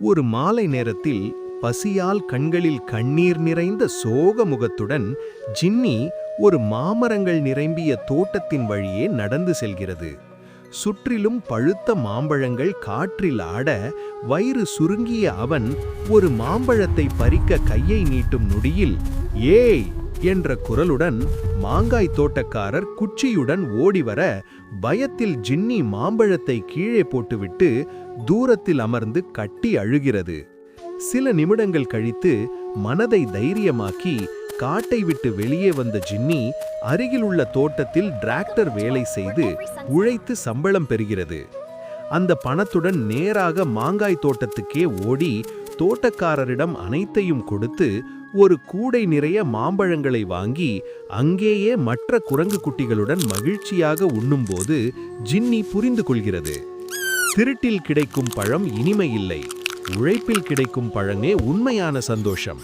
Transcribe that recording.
ஒரு மாலை நேரத்தில் பசியால் கண்களில் கண்ணீர் நிறைந்த சோக முகத்துடன் ஜின்னி ஒரு மாமரங்கள் நிரம்பிய தோட்டத்தின் வழியே நடந்து செல்கிறது. சுற்றிலும் பழுத்த மாம்பழங்கள் காற்றில் ஆட வயிறு சுருங்கிய அவன் ஒரு மாம்பழத்தை பறிக்க கையை நீட்டும் நொடியில் ஏய் என்ற குரலுடன் மாங்காய் தோட்டக்காரர் குச்சியுடன் ஓடிவர பயத்தில் ஜின்னி மாம்பழத்தை கீழே போட்டுவிட்டு தூரத்தில் அமர்ந்து கட்டி அழுகிறது. சில நிமிடங்கள் கழித்து மனதை தைரியமாக்கி காட்டை விட்டு வெளியே வந்த ஜின்னி அருகிலுள்ள தோட்டத்தில் டிராக்டர் வேலை செய்து உழைத்து சம்பளம் பெறுகிறது. அந்த பணத்துடன் நேராக மாங்காய் தோட்டத்துக்கே ஓடி தோட்டக்காரரிடம் அனைத்தையும் கொடுத்து ஒரு கூடை நிறைய மாம்பழங்களை வாங்கி அங்கேயே மற்ற குரங்கு குட்டிகளுடன் மகிழ்ச்சியாக உண்ணும்போது ஜின்னி புரிந்து கொள்கிறது. திருட்டில் கிடைக்கும் பழம் இனிமை இல்லை உழைப்பில் கிடைக்கும் பழமே உண்மையான சந்தோஷம்.